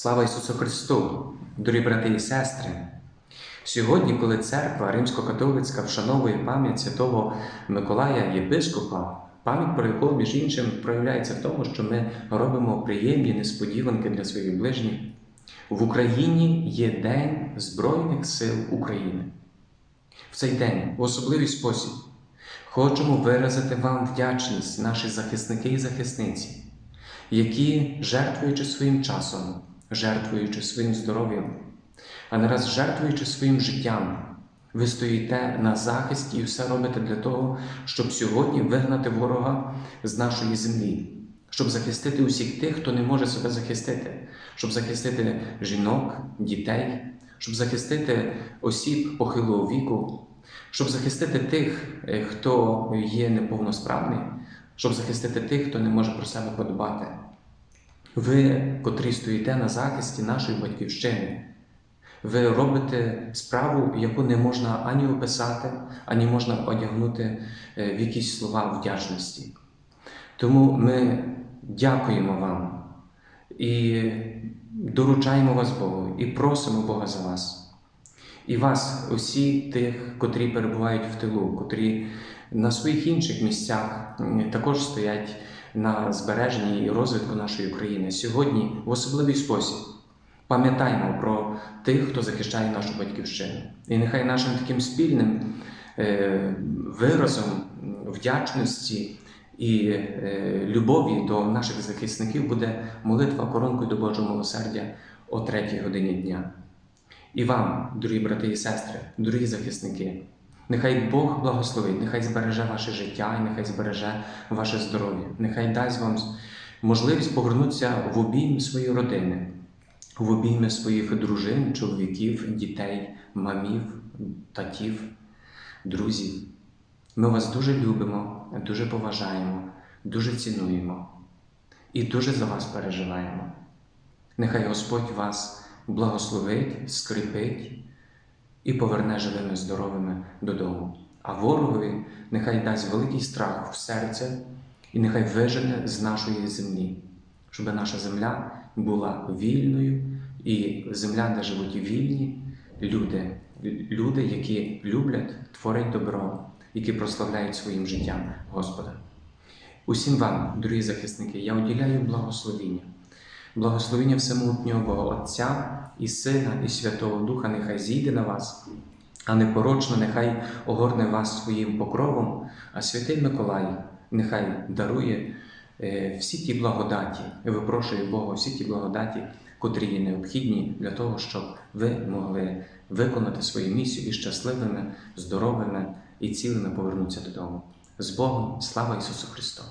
Слава Ісусу Христу, дорогі брати і сестри! Сьогодні, коли церква римсько-католицька вшановує пам'ять святого Миколая Єпископа, пам'ять про якого, між іншим, проявляється в тому, що ми робимо приємні несподіванки для своїх ближніх. В Україні є День Збройних сил України. В цей день, в особливий спосіб, хочемо виразити вам вдячність наші захисники і захисниці, які, жертвуючи своїм часом, жертвуючи своїм здоров'ям, а не раз жертвуючи своїм життям, ви стоїте на захисті і все робите для того, щоб сьогодні вигнати ворога з нашої землі, щоб захистити усіх тих, хто не може себе захистити, щоб захистити жінок, дітей, щоб захистити осіб похилого віку, щоб захистити тих, е, хто є неповносправний, щоб захистити тих, хто не може про себе подбати. Ви, котрі стоїте на захисті нашої батьківщини, ви робите справу, яку не можна ані описати, ані можна одягнути е, в якісь слова вдячності. Тому ми дякуємо вам і доручаємо вас Богу, і просимо Бога за вас. І вас, усі тих, котрі перебувають в тилу, котрі на своїх інших місцях також стоять на збереженні і розвитку нашої України. Сьогодні в особливий спосіб пам'ятаємо про тих, хто захищає нашу батьківщину. І нехай нашим таким спільним е, виразом вдячності і е, любові до наших захисників буде молитва коронкою до Божого милосердя о третій годині дня. І вам, дорогі брати і сестри, дорогі захисники, нехай Бог благословить, нехай збереже ваше життя і нехай збереже ваше здоров'я, нехай дасть вам можливість повернутися в обійм своєї родини, в обійми своїх дружин, чоловіків, дітей, мамів, татів, друзів. Ми вас дуже любимо, дуже поважаємо, дуже цінуємо і дуже за вас переживаємо. Нехай Господь вас благословить, скріпить і поверне живими здоровими додому. А ворогові нехай дасть великий страх в серце і нехай вижене з нашої землі, щоб наша земля була вільною і земля, де живуть вільні люди, люди, які люблять, творять добро, які прославляють своїм життям Господа. Усім вам, дорогі захисники, я уділяю благословіння. Благословіння всемогутнього Бога Отця і Сина, і Святого Духа нехай зійде на вас, а непорочно нехай огорне вас своїм покровом, а святий Миколай нехай дарує е, всі ті благодаті, випрошує Бога всі ті благодаті, котрі є необхідні для того, щоб ви могли виконати свою місію і щасливими, здоровими і цілими повернутися додому. З Богом, слава Ісусу Христу!